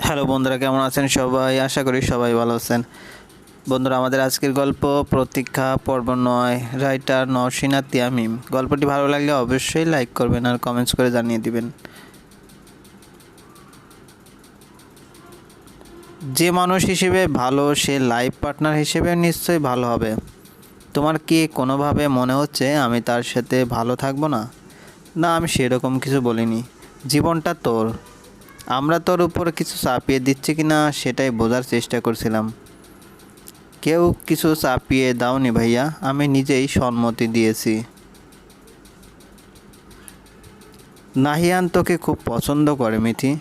Hello বন্ধুরা, কেমন আছেন সবাই? আশা করি সবাই ভালো আছেন। বন্ধুরা, আমাদের আজকের গল্প প্রতীক্ষা পর্ব নয়, রাইটার নরসিনা তিয়ামিম। গল্পটি ভালো লাগলে অবশ্যই লাইক করবেন আর কমেন্টস করে জানিয়ে দিবেন। যে মানুষ হিসেবে ভালো, সে লাইফ পার্টনার হিসেবে নিশ্চয়ই ভালো হবে। তোমার কি কোনোভাবে মনে হচ্ছে আমি তার সাথে ভালো থাকব না? না, আমি সেরকম কিছু বলিনি। জীবনটা তোর। আমরা তোর উপর কিছু চাপিয়ে দিচ্ছি কি না সেটাই বোঝার চেষ্টা করছিলাম। কেউ কিছু চাপিয়ে দাওনি ভাইয়া, আমি নিজেই সম্মতি দিয়েছি। নাহিয়ান তোকে খুব পছন্দ করে মিথি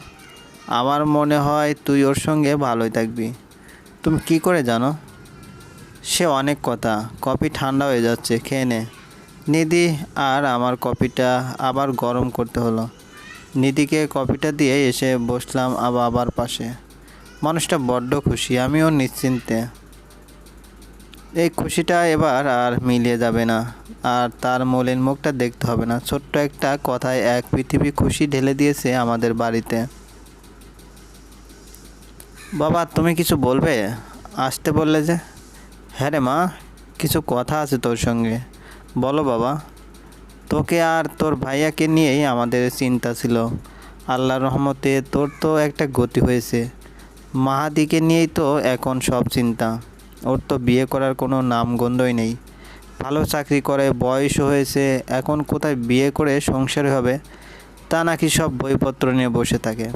আমার মনে হয় তুই ওর সঙ্গে ভালোই থাকবি। তুমি কি করে জানো? সে অনেক কথা, কফি ঠান্ডা হয়ে যাচ্ছে, খেয়ে নে। নিদি আর আমার কফিটা আবার গরম করতে হলো। নিধিকে কপিটা দিয়ে এসে বসলাম আবার আবার পাশে। মানুষটা বড্ড খুশি, আমিও নিশ্চিন্তে। এই খুশিটা এবার আর মিলিয়ে যাবে না, আর তার মলিন মুখটা দেখতে হবে না। ছোট্ট একটা কথায় এক পৃথিবী খুশি ঢেলে দিয়েছে আমাদের বাড়িতে। বাবা, তুমি কিছু বলবে? আসতে বললে যে? হ্যাঁ রে মা, কিছু কথা আছে তোর সঙ্গে। বলো বাবা। তোকে আর তোর ভাইয়াকে নিয়েই আমাদের চিন্তা ছিল। আল্লাহর রহমতে তোর তো একটা গতি হয়েছে। মাহাদিকে নিয়েই তো এখন সব চিন্তা। ওর তো বিয়ে করার কোনো নামগন্ধই নেই। ভালো চাকরি করে, বয়সও হয়েছে, এখন কোথায় বিয়ে করে সংসার হবে, তা নাকি সব বইপত্র নিয়ে বসে থাকে।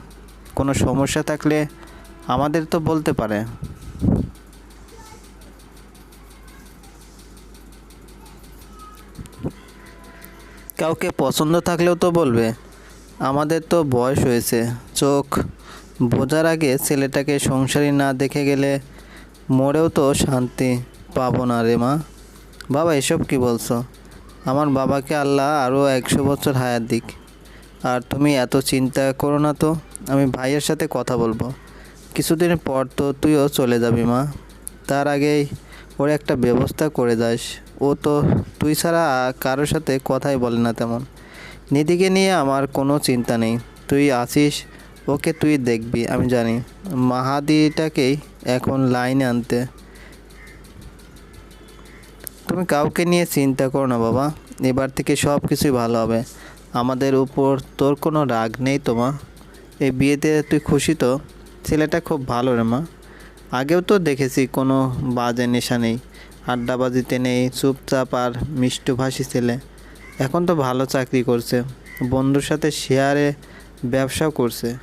কোনো সমস্যা থাকলে আমাদের তো বলতে পারে। কাউকে পছন্দ থাকলেও তো বলবে। আমাদের তো বয়স হয়েছে। চোখ বোঝার আগে ছেলেটাকে সংসারী না দেখে গেলে মরেও তো শান্তি পাবো না রে মা। বাবা, এসব কি বলছো? আমার বাবাকে আল্লাহ আরও একশো বছর হায়াত দিক। আর তুমি এত চিন্তা করো না তো, আমি ভাইয়ের সাথে কথা বলব। কিছুদিন পর তো তুইও চলে যাবি মা। তার আগেই ওর একটা ব্যবস্থা করে যাস। ও তো তুই ছাড়া কারোর সাথে কথাই বলে না তেমন। নিধিকে নিয়ে আমার কোনো চিন্তা নেই। তুই আসিস ওকে তুই দেখবি, আমি জানি। মাহাদিটাকেই এখন লাইনে আনতে। তুমি কাউকে নিয়ে চিন্তা করো না বাবা। এবার থেকে সব কিছুই ভালো হবে। আমাদের উপর তোর কোনো রাগ নেই তো মা? এই বিয়েতে তুই খুশি তো? ছেলেটা খুব ভালো রে মা। আগেও তো দেখেছি কোনো বাজে নেশা নেই। আড্ডাবাজিতে নেই, চুপচাপ আর মিষ্টভাষী ছেলে। এখন তো ভালো চাকরি করছে, বন্ধুর সাথে শেয়ারে ব্যবসাও করছে।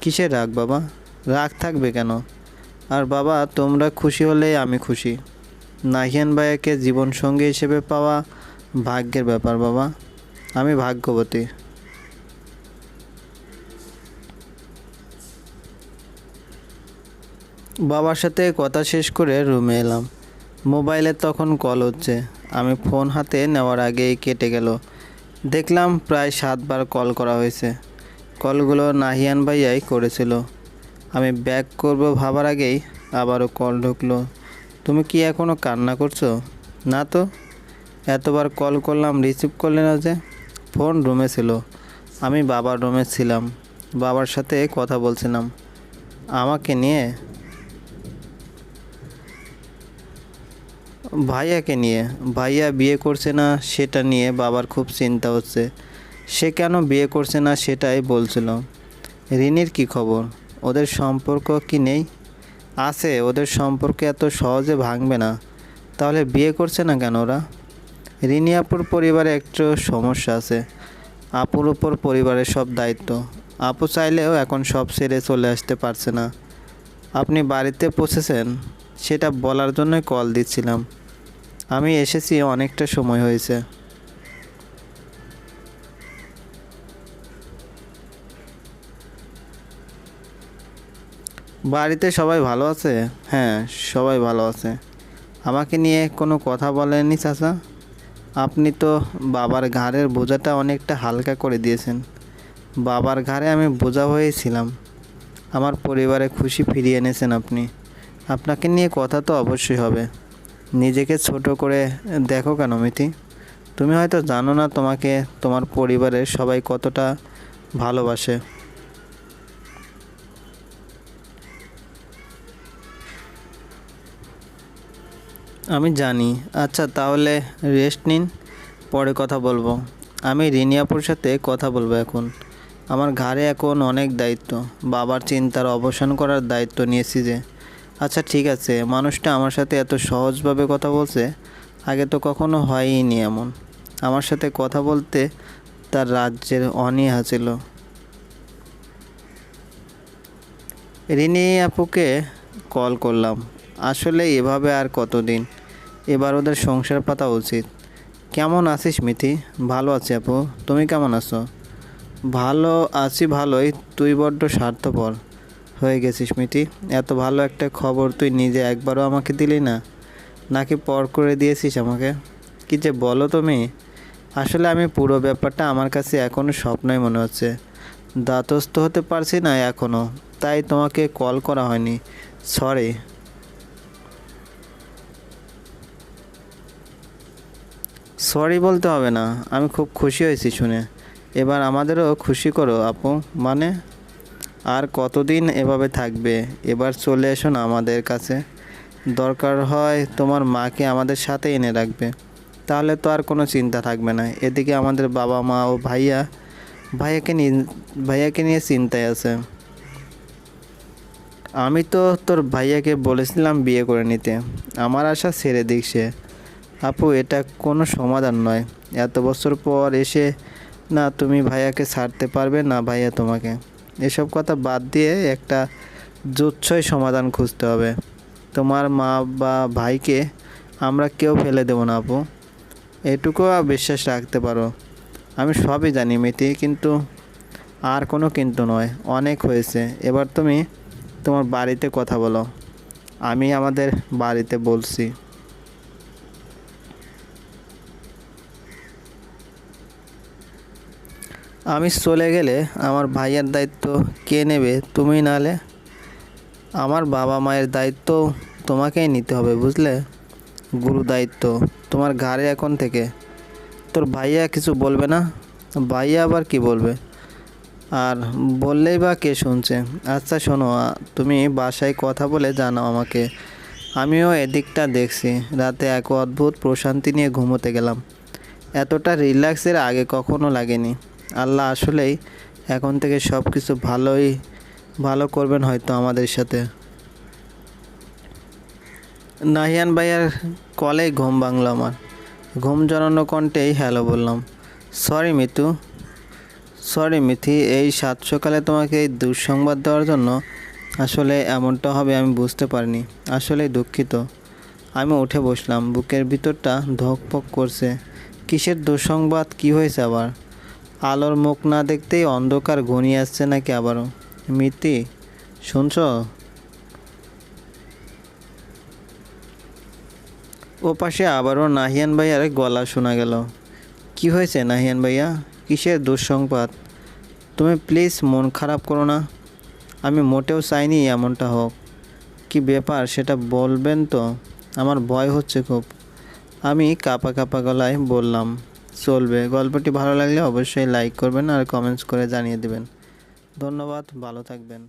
কিসের রাগ বাবা? রাগ থাকবে কেন? আর বাবা, তোমরা খুশি হলেই আমি খুশি। নাহিয়ান ভাইয়াকে জীবনসঙ্গী হিসেবে পাওয়া ভাগ্যের ব্যাপার বাবা। আমি ভাগ্যবতী। বাবার সাথে কথা শেষ করে রুমে এলাম। মোবাইলে তখন কল হচ্ছে। আমি ফোন হাতে নেওয়ার আগেই কেটে গেল। দেখলাম প্রায় সাতবার কল করা হয়েছে। কলগুলো নাহিয়ান ভাইয়াই করেছিল। আমি ব্যাক করব ভাবার আগেই আবারও কল ঢুকলো। তুমি কি এখনও কান্না করছ? না তো। এতবার কল করলাম, রিসিভ করলে না যে। ফোন রুমে ছিল। আমি বাবার রুমে ছিলাম। বাবার সাথে কথা বলছিলাম। আমাকে নিয়ে ভাইয়াকে নিয়ে। ভাইয়া বিয়ে করছে না, সেটা নিয়ে বাবার খুব চিন্তা হচ্ছে। সে কেন বিয়ে করছে না সেটাই বলছিল। রিনির কি খবর? ওদের সম্পর্ক কি নেই? আছে, ওদের সম্পর্কে এত সহজে ভাঙবে না। তাহলে বিয়ে করছে না কেন ওরা? রিনি আপুর পরিবারে একটু সমস্যা আছে। আপুর উপর পরিবারের সব দায়িত্ব। আপু চাইলেও এখন সব সেরে চলে আসতে পারছে না। আপনি বাড়িতে পৌঁছেছেন? সেটা বলার জন্যই কল দিচ্ছিলাম। আমি এসেছি, অনেকটা সময় হয়েছে। বাড়িতে সবাই ভালো আছে? হ্যাঁ সবাই ভালো আছে। আমাকে নিয়ে কোনো কথা বলেননি চাচা? আপনি তো বাবার ঘাড়ের বোঝাটা অনেকটা হালকা করে দিয়েছেন। বাবার ঘাড়ে আমি বোঝা হয়েছিলাম আমার পরিবারে খুশি ফিরিয়ে এনেছেন আপনি। আপনাকে নিয়ে কথা তো অবশ্যই হবে। নিজেকে ছোট করে দেখো কেন মিতি? তুমি হয়তো জানো না তোমাকে তোমার পরিবারের সবাই কতটা ভালোবাসে। আমি জানি। আচ্ছা তাহলে রেস্ট নিন, পরে কথা বলব। আমি রিনিয়াপুর সাথে কথা বলব এখন। আমার ঘাড়ে এখন অনেক দায়িত্ব। বাবার চিন্তার অবসান করার দায়িত্ব নিয়েছি যে আচ্ছা ঠিক আছে। মানুষটা আমার সাথে এত সহজভাবে কথা বলছে, আগে তো কখনো হয়ইনি এমন। আমার সাথে কথা বলতে তার রাজ্যের অনীহা ছিল। রিনি আপুকে কল করলাম। আসলে এভাবে আর কতদিন? এবার ওদের সংসার পাতা উচিত। কেমন আছিস মিথি? ভালো আছি আপু। তুমি কেমন আছো? ভালো আছি ভালোই। তুই বড্ড স্বার্থপর। হয়ে গেছিস মিথি এত ভালো একটা খবর তুই নিজে একবারও আমাকে দিলি না। নাকি পর করে দিয়েছিস আমাকে? কি যে বলো তুমি আসলে আমি পুরো ব্যাপারটা আমার কাছে এখনও স্বপ্নই মনে হচ্ছে। দাতস্থ হতে পারছি না এখনও তাই তোমাকে কল করা হয়নি। সরি। সরি বলতে হবে না, আমি খুব খুশি হয়েছি শুনে। এবার আমাদেরও খুশি করো আপু মানে? আর কতদিন এভাবে থাকবে? এবার চলে এসো না আমাদের কাছে। দরকার হয় তোমার মাকে আমাদের সাথে এনে রাখবে। তাহলে তো আর কোনো চিন্তা থাকবে না। এদিকে আমাদের বাবা মা ও ভাইয়া, ভাইয়াকে নিয়ে ভাইয়াকে নিয়ে চিন্তায় আছে। আমি তো তোর ভাইয়াকে বলেছিলাম বিয়ে করে নিতে। আমার আশা ছেড়ে দিক সে। আপু, এটা কোনো সমাধান নয়। এত বছর পর এসে না তুমি ভাইয়াকে ছাড়তে পারবে, না ভাইয়া তোমাকে। এসব কথা বাদ দিয়ে একটা জুচ্ছয় সমাধান খুঁজতে হবে। তোমার মা বা ভাইকে আমরা কেউ ফেলে দেবো না, আপু। এটুকু বিশ্বাস রাখতে পারো। আমি সবই জানি, মিতি, কিন্তু আর কোনো কিন্তু নয়, অনেক হয়েছে। এবার তুমি তোমার বাড়িতে কথা বলো। আমি আমাদের বাড়িতে বলছি। আমি চলে গেলে আমার ভাইয়ের দায়িত্ব কে নেবে? তুমি নালে আমার বাবা মায়ের দায়িত্ব তোমাকেই নিতে হবে, বুঝলে? গুরু দায়িত্ব, তোমার ঘাড়ে এখন থেকে। তোর ভাইয়া কিছু বলবে না? ভাইয়া আবার কি বলবে? আর বললেই বা কে শুনছে? আচ্ছা শোনো তুমি বাসায় কথা বলে জানাও আমাকে। আমিও এদিকটা দেখছি। রাতে এক অদ্ভুত প্রশান্তি নিয়ে ঘুমোতে গেলাম। এতটা রিল্যাক্সের আগে কখনো লাগেনি। আল্লাহ আসলেই এখন থেকে সব কিছু ভালোই, ভালো করবেন হয়তো আমাদের সাথে। নাহিয়ান ভাইয়ার কলে ঘুম ভাঙলো আমার। ঘুম জড়ানো কণ্ঠেই হ্যালো বললাম, সরি মিতু, সরি মিথি, এই সাত সকালে তোমাকে এই দুঃসংবাদ দেওয়ার জন্য আসলে এমনটা হবে আমি বুঝতে পারিনি। আসলে দুঃখিত। আমি উঠে বসলাম, বুকের ভিতরটা ধকপক করছে। কিসের দুঃসংবাদ, কি হয়েছে আবার? আলোর মুখ না দেখতেই অন্ধকার ঘনিয়ে আসছে নাকি আবারও? মিতি, শুনছ? ও পাশে আবারও নাহিয়ান ভাইয়ার গলা শোনা গেল। কি হয়েছে নাহিয়ান ভাইয়া? কিসের দুঃসংবাদ? তুমি প্লিজ মন খারাপ করো না। আমি মোটেও চাইনি এমনটা হোক। কি ব্যাপার সেটা বলবেন তো? আমার ভয় হচ্ছে খুব। আমি কাপা কাপা গলায় বললাম। চলবে। গল্পটি ভালো লাগলে অবশ্যই লাইক করবেন আর কমেন্টস করে জানিয়ে দেবেন। ধন্যবাদ, ভালো থাকবেন।